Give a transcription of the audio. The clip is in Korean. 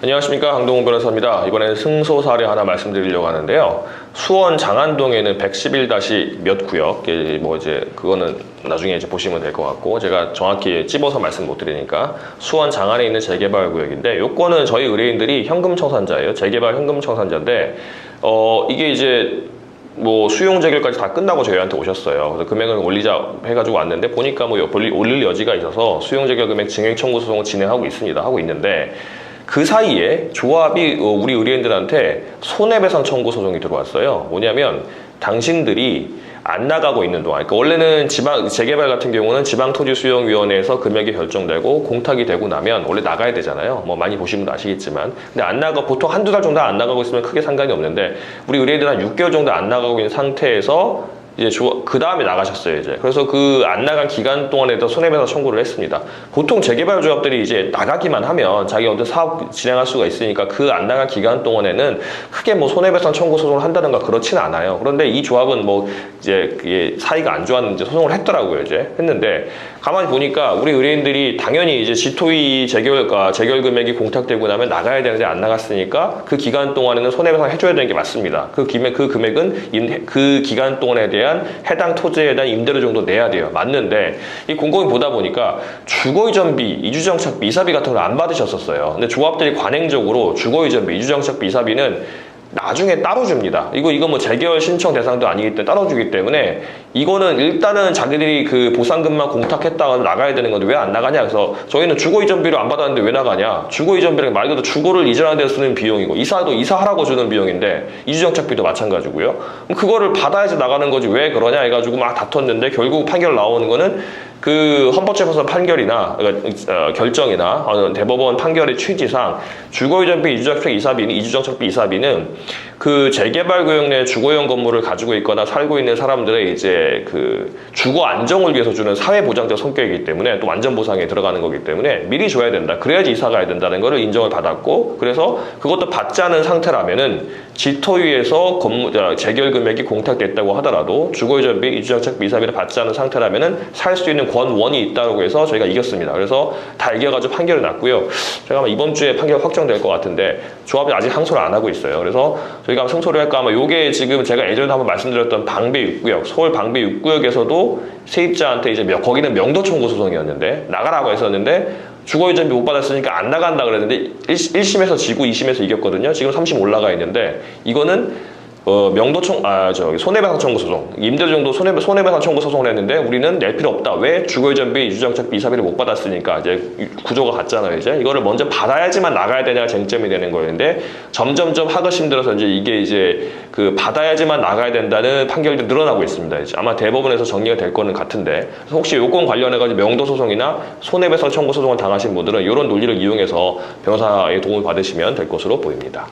안녕하십니까 강동훈 변호사입니다. 이번에는 승소 사례 하나 말씀드리려고 하는데요. 수원 장안동에는 111-몇 구역, 이게 뭐 이제 그거는 나중에 이제 보시면 될 것 같고 제가 정확히 찝어서 말씀 못 드리니까 수원 장안에 있는 재개발 구역인데 요거는 저희 의뢰인들이 현금 청산자예요. 재개발 현금 청산자인데 어 이게 이제 뭐 수용 재결까지 다 끝나고 저희한테 오셨어요. 그래서 금액을 올리자 해가지고 왔는데 보니까 뭐 올릴 여지가 있어서 수용 재결 금액 증액 청구 소송을 진행하고 있습니다. 하고 있는데 그 사이에 조합이 어, 우리 의뢰인들한테 손해배상 청구 소송이 들어왔어요. 뭐냐면 당신들이 안 나가고 있는 동안, 그러니까 원래는 지방 재개발 같은 경우는 지방토지수용위원회에서 금액이 결정되고 공탁이 되고 나면 원래 나가야 되잖아요. 뭐 많이 분도 아시겠지만, 근데 안 나가 보통 한두 달 정도 안 나가고 있으면 크게 상관이 없는데 우리 의뢰인들 한 6개월 정도 안 나가고 있는 상태에서 이제 그 다음에 나가셨어요 이제. 그래서 그 안 나간 기간 동안에 도 손해배상 청구를 했습니다. 보통 재개발 조합들이 이제 나가기만 하면 자기 어떤 사업 진행할 수가 있으니까 그 안 나간 기간 동안에는 크게 뭐 손해배상 청구 소송을 한다든가 그렇진 않아요. 그런데 이 조합은 뭐 이제 사이가 안 좋았는지 소송을 했더라고요 이제. 했는데 가만히 보니까 우리 의뢰인들이 당연히 이제 지토이 재결과 재결 금액이 공탁되고 나면 나가야 되는데 안 나갔으니까 그 기간 동안에는 손해배상 해줘야 되는 게 맞습니다. 그 금액 그 금액은 임- 그 기간 동안에 대한 해당 토지에 대한 임대료 정도 내야 돼요. 맞는데 이 곰곰이 보다 보니까 주거이전비, 이주정착비, 이사비 같은 걸 안 받으셨었어요. 근데 조합들이 관행적으로 주거이전비, 이주정착비, 이사비는 나중에 따로 줍니다. 이거 이거 뭐 재결 신청 대상도 아니기 때문에 따로 주기 때문에 이거는 일단은 자기들이 그 보상금만 공탁했다가 나가야 되는 건데 왜 안 나가냐? 그래서 저희는 주거 이전비를 안 받았는데 왜 나가냐? 주거 이전비는 말 그대로 주거를 이전하는 데 쓰는 비용이고 이사도 이사하라고 주는 비용인데 이주정착비도 마찬가지고요. 그럼 그거를 받아야지 나가는 거지 왜 그러냐 해가지고 막 다퉜는데 결국 판결 나오는 거는 그 헌법재판소 판결이나 그러니까, 어, 결정이나 어, 대법원 판결의 취지상 주거이전비 이주정착비 이사비는 이주정착비 이사비는 그 재개발 구역 내 주거용 건물을 가지고 있거나 살고 있는 사람들의 이제 그 주거 안정을 위해서 주는 사회보장적 성격이기 때문에 또 안전 보상에 들어가는 거기 때문에 미리 줘야 된다. 그래야지 이사 가야 된다는 거를 인정을 받았고 그래서 그것도 받지 않은 상태라면은 지토위에서 건물 어, 재결 금액이 공탁됐다고 하더라도 주거이전비 이주정착비 이사비를 받지 않은 상태라면은 살 수 있는 권원이 있다고 해서 저희가 이겼습니다. 그래서 다 이겨가지고 판결이 났고요. 제가 아마 이번 주에 판결 확정될 것 같은데 조합이 아직 항소를 안 하고 있어요. 그래서 저희가 승소를 할까 아마 요게 지금 제가 예전에 한번 말씀드렸던 방배 6구역 서울 방배 6구역에서도 세입자한테 이제 명- 거기는 명도 청구 소송이었는데 나가라고 했었는데 주거이전비 못 받았으니까 안 나간다 그랬는데 1, 심에서 지고 2심에서 이겼거든요. 지금 3심 올라가 있는데 이거는 어, 명도청, 아, 저기, 손해배상 청구 소송. 임대료 정도 손해, 손해배상 청구 소송을 했는데 우리는 낼 필요 없다. 왜 주거이전비, 유주정착비, 이사비를 못 받았으니까 이제 구조가 같잖아요, 이제. 이거를 먼저 받아야지만 나가야 되냐가 쟁점이 되는 거였는데 점점점 하루심 들어서 이제 이게 이제 그 받아야지만 나가야 된다는 판결들이 늘어나고 있습니다. 이제 아마 대법원에서 정리가 될 거는 같은데 혹시 요건 관련해 가지고 명도 소송이나 손해배상 청구 소송을 당하신 분들은 이런 논리를 이용해서 변호사의 도움을 받으시면 될 것으로 보입니다.